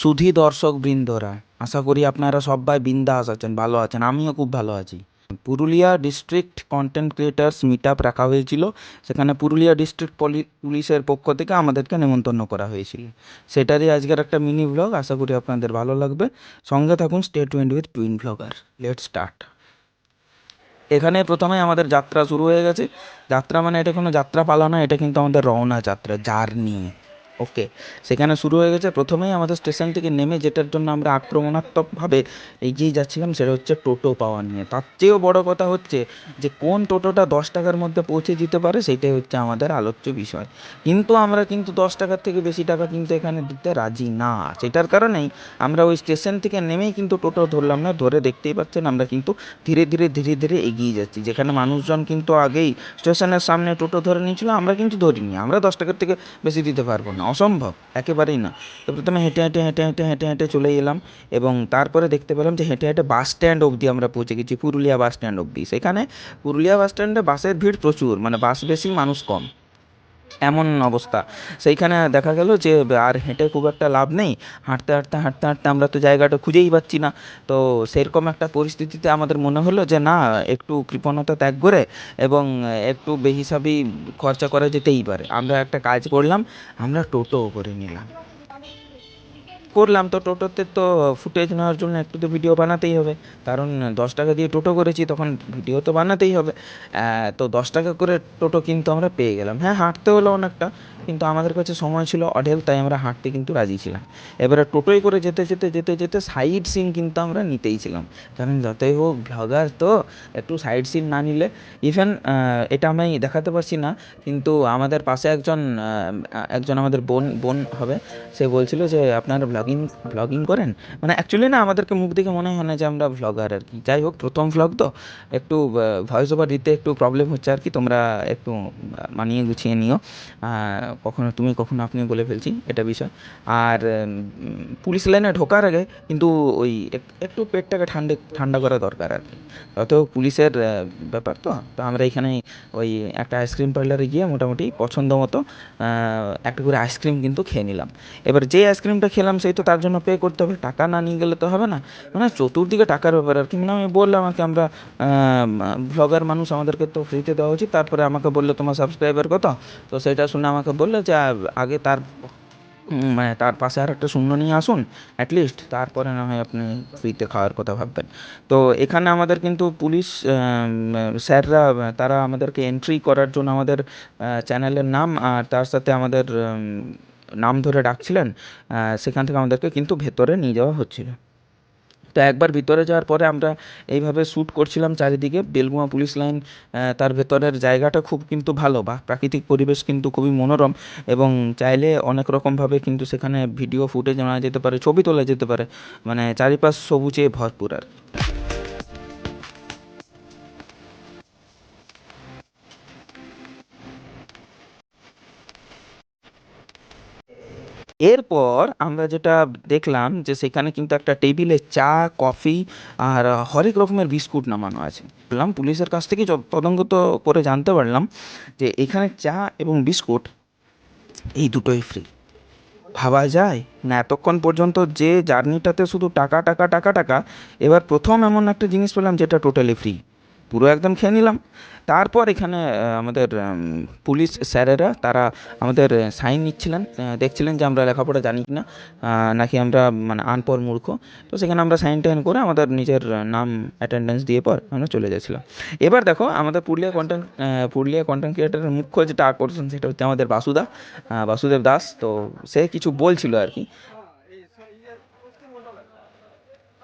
সুধী দর্শক বৃন্দরা, আশা করি আপনারা সবাই বিন্দাস আছেন, ভালো আছেন, আমিও খুব ভালো আছি। Purulia district content creators meet up রাখা হয়েছিল, সেখানে পুরুলিয়া ডিস্ট্রিক্ট পুলিশের পক্ষ থেকে আমাদেরকে নেমন্তন্ন করা হয়েছিল। সেটারই আজকের একটা মিনি ব্লগ আশা করি আপনাদের ভালো লাগবে। সঙ্গে থাকুন state wind with twin blogger let start এখানে প্রথমে আমাদের যাত্রা শুরু হয়ে গেছে। যাত্রা মানে এটা কোনো যাত্রা পালা না এটা কিন্তু আমাদের রওনা যাত্রা, জার্নি। ওকে, সেখানে শুরু হয়ে গেছে। প্রথমেই আমাদের স্টেশন থেকে নেমে যেটার জন্য আমরা আক্রমণাত্মকভাবে এগিয়ে যাচ্ছিলাম সেটা হচ্ছে টোটো পাওয়া নিয়ে। তার চেয়েও বড় কথা হচ্ছে যে কোন টোটোটা দশ টাকার মধ্যে পৌঁছে দিতে পারে সেটাই হচ্ছে আমাদের আলোচ্য বিষয়। কিন্তু আমরা কিন্তু দশ টাকার থেকে বেশি টাকা কিন্তু এখানে দিতে রাজি না। সেটার কারণেই আমরা ওই স্টেশন থেকে নেমেই কিন্তু টোটো ধরলাম না, ধরে দেখতেই পাচ্ছেন আমরা কিন্তু ধীরে ধীরে ধীরে ধীরে এগিয়ে যাচ্ছি। যেখানে মানুষজন কিন্তু আগেই স্টেশনের সামনে টোটো ধরে নিয়েছিল, আমরা কিন্তু ধরিনি। আমরা দশ টাকার থেকে বেশি দিতে পারব না। অসম্ভব, একেবারেই না। তো প্রথমে হেঁটে হেঁটে হেঁটে হেঁটে হেঁটে হেঁটে চলে এলাম এবং তারপরে দেখতে পেলাম যে হেঁটে হেঁটে বাস স্ট্যান্ড অবধি আমরা পৌঁছে গেছি, পুরুলিয়া বাস স্ট্যান্ড অবধি। সেখানে পুরুলিয়া বাস স্ট্যান্ডে বাসের ভিড় প্রচুর মানে বাস বেশি, মানুষ কম। এমন অবস্থা। সেইখানে দেখা গেল যে, আর হেঁটে খুব একটা লাভ নেই। হাঁটতে হাঁটতে হাঁটতে হাঁটতে আমরা তো জায়গাটা খুঁজেই পাচ্ছি না। তো সেরকম একটা পরিস্থিতিতে আমাদের মনে হলো যে, না, একটু কৃপণতা ত্যাগ করে এবং একটু বেহিসাবি খরচা করা যেতেই পারে। আমরা একটা কাজ করলাম, আমরা টোটো করে নিলাম। করলাম তো টোটোতে তো ফুটেজ নেওয়ার জন্য একটু তো ভিডিও বানাতেই হবে। কারণ দশ টাকা দিয়ে টোটো করেছি, তখন ভিডিও তো বানাতেই হবে। তো দশ টাকা করে টোটো কিন্তু আমরা পেয়ে গেলাম। হ্যাঁ হাঁটতে হলো অনেকটা, কিন্তু আমাদের কাছে সময় ছিল অঢেল, তাই আমরা হাঁটতে কিন্তু রাজি ছিলাম। এবারে টোটোয় করে যেতে যেতে যেতে যেতে সাইড সিন কিন্তু আমরা নিতেই ছিলাম। কারণ যতই হোক ব্লগার তো, একটু সাইড সিন না নিলে ইভেন এটা আমি দেখাতে পারছি না, কিন্তু আমাদের পাশে একজন একজন আমাদের বোন বোন হবে, সে বলছিল যে, আপনারা ব্লগিং ব্লগিং করেন? মানে অ্যাকচুয়ালি না, আমাদেরকে মুখ দেখে মনে হয় না যে আমরা ব্লগার আর কি। যাই হোক, প্রথম ব্লগ তো। একটু ভয়েস ওভার দিতে একটু প্রবলেম হচ্ছে আর কি। তোমরা একটু মানিয়ে গুছিয়ে নিও। কখনো তুমি, কখনো আপনি বলে ফেলছি এটা বিষয়। আর পুলিশ লাইনে ঢোকার আগে কিন্তু ওই একটু পেটটাকে ঠান্ডা ঠান্ডা করা দরকার আর কি। অত পুলিশের ব্যাপার তো। তো আমরা এখানে ওই একটা আইসক্রিম পার্লারে গিয়ে মোটামুটি পছন্দ মতো একটা করে আইসক্রিম কিন্তু খেয়ে নিলাম। এবার যে আইসক্রিমটা খেলাম, সেই তো তার জন্য পে করতে হবে। টাকা না নিয়ে গেলে তো হবে না। মানে চতুর্দিকে টাকার ব্যাপার আর কি। মানে আমি বললাম আমাকে, আমরা ব্লগার মানুষ আমাদেরকে তো ফ্রিতে দেওয়া উচিত। তারপরে আমাকে বলল, তোমার সাবস্ক্রাইবার কত? তো সেটা শুনে আমাকে বলল যে আগে তার মানে তার পাশে আর একটা শূন্য নিয়ে আসুন। অ্যাটলিস্ট তারপরে না হয় আপনি ফ্রিতে খাওয়ার কথা ভাববেন। তো এখানে আমাদের কিন্তু পুলিশ স্যাররা, তারা আমাদেরকে এন্ট্রি করার জন্য আমাদের চ্যানেলের নাম আর তার সাথে আমাদের নাম ধরে ডাকছিলেন সেখান থেকে আমাদেরকে কিন্তু ভেতরে নিয়ে যাওয়া হচ্ছিল। তো একবার ভিতরে যাওয়ার পরে আমরা এইভাবে শ্যুট করছিলাম চারিদিকে। বেলগুমা পুলিশ লাইন তার ভেতরের জায়গাটা খুব কিন্তু ভালো বা প্রাকৃতিক পরিবেশ কিন্তু খুবই মনোরম এবং চাইলে অনেক রকমভাবে কিন্তু সেখানে ভিডিও ফুটেজ নেওয়া যেতে পারে, ছবি তোলা যেতে পারে। মানে চারিপাশ সবুজে ভরপুর আর এরপর আমরা যেটা দেখলাম যে সেখানে কিন্তু একটা টেবিলে চা, কফি আর হরেক রকমের বিস্কুট নামানো আছে। বললাম, পুলিশের কাছ থেকে তদন্ত করে জানতে পারলাম যে এখানে চা এবং বিস্কুট, এই দুটোই ফ্রি ভাবা যায় না, এতক্ষণ পর্যন্ত যে জার্নিটাতে শুধু টাকা টাকা টাকা টাকা, এবার প্রথম এমন একটা জিনিস পেলাম যেটা টোটালি ফ্রি পুরো একদম খেয়ে নিলাম। তারপর এখানে আমাদের পুলিশ স্যারেরা, তারা আমাদের সাইন নিচ্ছিলেন। দেখছিলেন যে আমরা লেখাপড়া জানি কি না নাকি আমরা মানে আনপড় মূর্খ। তো সেখানে আমরা সাইন টাইন করে আমাদের নিজের নাম অ্যাটেন্ডেন্স দিয়ে পর আমরা চলে যাচ্ছিলাম। এবার দেখো, আমাদের পুরুলিয়া কন্টেন্ট পুরুলিয়া কন্টেন্ট ক্রিয়েটারের মুখ্য যেটা আকর্ষণ, সেটা হচ্ছে আমাদের বাসুদা। বাসুদেব দাস। তো সে কিছু বলছিল আর কি এখানে এখানে কি জন্য আছে যে কি জন্য তুমি কি ওটা কি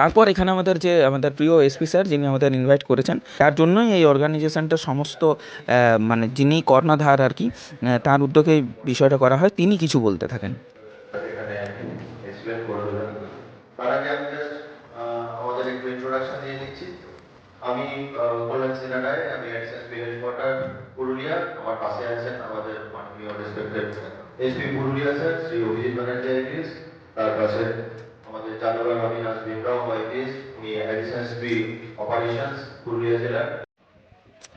তারপর এখানে আমাদের যে, আমাদের প্রিয় এসপি স্যার যিনি আমাদের ইনভাইট করেছেন, তার জন্যই এই অর্গানাইজেশনটার সমস্ত মানে যিনি কর্ণধার আর কি তার উদ্যোগে বিষয়টা করা হয়। তিনি কিছু বলতে থাকেন। আমি কল্যাণ আমি হেডকোয়ার্টার পুরুলিয়া, আমার পাশে আছেন আমাদের মাননীয় respected SP Purulia sir Shri Abhijit Banerjee তার পাশে আমাদের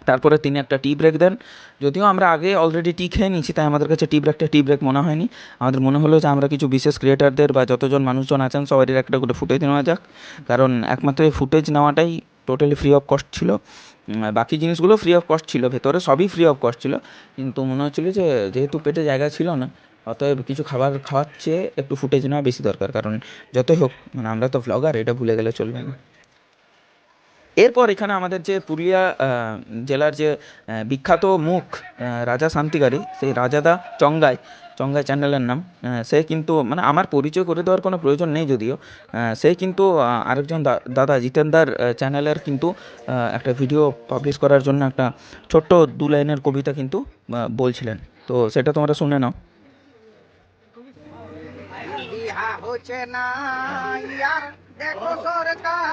তারপরে তিনি একটা টি ব্রেক দেন। যদিও আমরা আগে অলরেডি টি খেয়ে নিয়েছি, তাই আমাদের কাছে টি ব্রেকটা টি ব্রেক মনে হয়নি। আমাদের মনে হলো যে আমরা কিছু বিশেষ ক্রিয়েটারদের বা যতজন মানুষজন আছেন সবারই একটা করে ফুটেজ নেওয়া যাক। কারণ একমাত্র এই ফুটেজ নেওয়াটাই টোটালি ফ্রি অফ কস্ট ছিল। বাকি জিনিসগুলো ফ্রি অফ কস্ট ছিল। ভেতরে সবই ফ্রি অফ কস্ট ছিল। কিন্তু মনে হচ্ছিল যে যেহেতু পেটে জায়গা ছিল না, অতএব কিছু খাবার খাওয়ার চেয়ে একটু ফুটেজ নেওয়া বেশি দরকার। কারণ যতই হোক মানে আমরা তো ভ্লগার এটা ভুলে গেলে চলবে না। এরপর এখানে আমাদের যে পুরুলিয়া জেলার যে বিখ্যাত মুখ রাজা শান্তিকারী, সেই রাজাদা চঙ্গাই চঙ্গাই চ্যানেলের নাম সে কিন্তু মানে আমার পরিচয় করে দেওয়ার কোনো প্রয়োজন নেই যদিও সে কিন্তু আরেকজন দাদা জিতেন্দার চ্যানেলের কিন্তু একটা ভিডিও পাবলিশ করার জন্য একটা ছোট্ট দু লাইনের কবিতা কিন্তু বলছিলেন। তো সেটা তোমরা শুনে নাও। হচ্ছে না দেখো সরকার।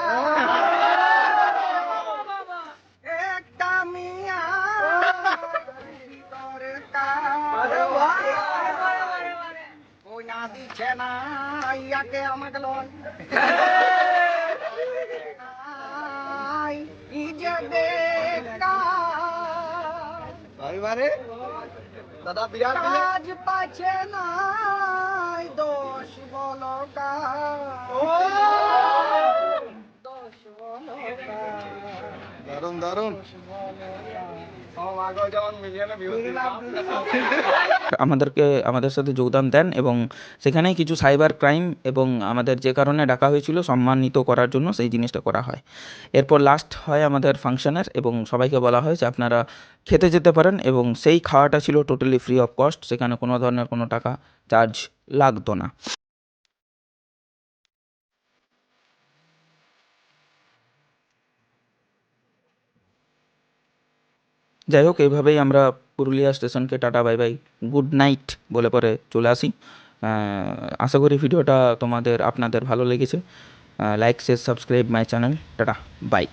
কইনা দিচ্ছে না ইয়াকে আমাকে লন দাদা বিরাট কাজ পাচ্ছে না দোষ বলো দারুণ দারুণ আমাদেরকে, আমাদের সাথে যোগদান দেন এবং সেখানেই কিছু সাইবার ক্রাইম এবং আমাদের যে কারণে ডাকা হয়েছিল সম্মানিত করার জন্য সেই জিনিসটা করা হয়। এরপর লাস্ট হয় আমাদের ফাংশনের এবং সবাইকে বলা হয় যে আপনারা খেতে যেতে পারেন এবং সেই খাওয়াটা ছিল টোটালি ফ্রি অফ কস্ট সেখানে কোনো ধরনের কোনো টাকা চার্জ লাগতো না। যাই হোক, এইভাবেই আমরা Purulia স্টেশনকে tata, bye bye, good night বলে পরে চলে আসি। আশা করি ভিডিওটা তোমাদের, আপনাদের ভালো লেগেছে। Like share subscribe my channel tata, bye.